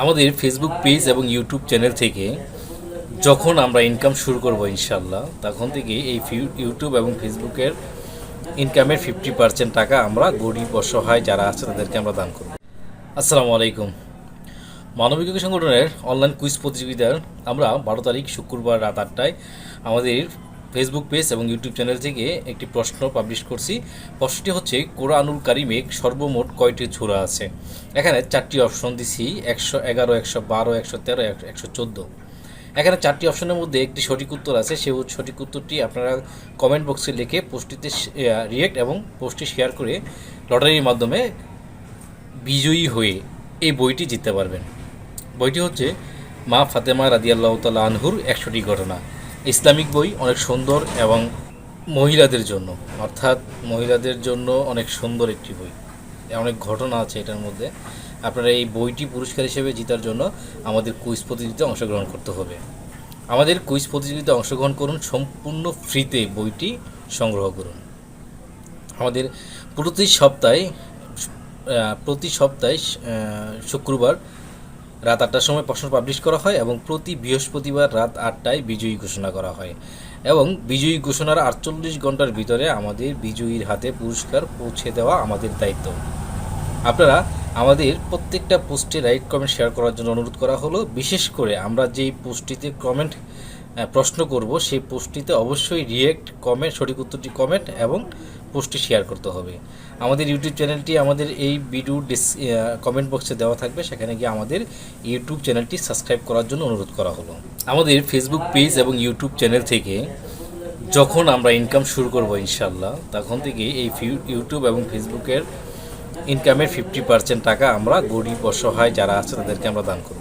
আমাদের Facebook page এবং YouTube channel থেকে যখন আমরা ইনকাম শুরু করব ইনশাল্লাহ তখন থেকে এই ইউটিউব এবং ফেসবুকের ইনকামের ফিফটি পার্সেন্ট টাকা আমরা গরিব, অসহায় যারা আছে তাদেরকে আমরা দান করব। আসসালামু আলাইকুম। মানবিক সংগঠনের অনলাইন কুইজ প্রতিযোগিতার আমরা বারো তারিখ শুক্রবার রাত আটটায় আমাদের ফেসবুক পেজ এবং ইউটিউব চ্যানেল থেকে একটি প্রশ্ন পাবলিশ করছি। প্রশ্নটি হচ্ছে, কোরআনুল কারিমে সর্বমোট কয়টি ছোরা আছে? এখানে চারটি অপশন দিছি, একশো এগারো, একশো বারো, একশো তেরো একশো চোদ্দ। এখানে চারটি অপশনের মধ্যে একটি সঠিক উত্তর আছে সেই সঠিক উত্তরটি আপনারা কমেন্ট বক্সে লিখে পোস্টটিতে রিয়েক্ট এবং পোস্টটি শেয়ার করে লটারির মাধ্যমে বিজয়ী হয়ে এই বইটি জিততে পারবেন। বইটি হচ্ছে, মা ফাতেমা রাদিয়াল্লাহ তাল্লাহ আনহুর একশোটি ঘটনা। ইসলামিক বই অনেক সুন্দর এবং মহিলাদের জন্য, অর্থাৎ মহিলাদের জন্য অনেক সুন্দর একটি বই। অনেক ঘটনা আছে এটার মধ্যে। আপনারা এই বইটি পুরস্কার হিসেবে জেতার জন্য আমাদের কুইজ প্রতিযোগিতায় অংশগ্রহণ করতে হবে। আমাদের কুইজ প্রতিযোগিতায় অংশগ্রহণ করুন, সম্পূর্ণ ফ্রিতে বইটি সংগ্রহ করুন। আমাদের প্রতি সপ্তাহে প্রতি সপ্তাহে শুক্রবার রাত আটটার সময় প্রশ্ন পাবলিশ করা হয় এবং প্রতি বৃহস্পতিবার রাত আটটায় বিজয়ী ঘোষণা করা হয়। এবং বিজয়ী ঘোষণার আটচল্লিশ ঘণ্টার ভিতরে আমাদের বিজয়ীর হাতে পুরস্কার পৌঁছে দেওয়া আমাদের দায়িত্ব। আপনারা আমাদের প্রত্যেকটা পোস্টে রাইট কমেন্ট শেয়ার করার জন্য অনুরোধ করা হলো। বিশেষ করে আমরা যেই পোস্টটিতে কমেন্ট প্রশ্ন করব, সেই পোস্টটিতে অবশ্যই রিয়েক্ট কমেন্ট সঠিক উত্তরটি কমেন্ট এবং পোস্টটি শেয়ার করতে হবে। আমাদের ইউটিউব চ্যানেলটি আমাদের এই ভিডিও ডিস কমেন্ট বক্সে দেওয়া থাকবে, সেখানে গিয়ে আমাদের ইউটিউব চ্যানেলটি সাবস্ক্রাইব করার জন্য অনুরোধ করা হলো। আমাদের ফেসবুক পেজ এবং ইউটিউব চ্যানেল থেকে যখন আমরা ইনকাম শুরু করব ইনশাল্লাহ তখন থেকে এই ইউটিউব এবং ফেসবুকের ইনকামের ফিফটি পার্সেন্ট টাকা আমরা গরিব অসহায় যারা আছে, তাদেরকে আমরা দান করব।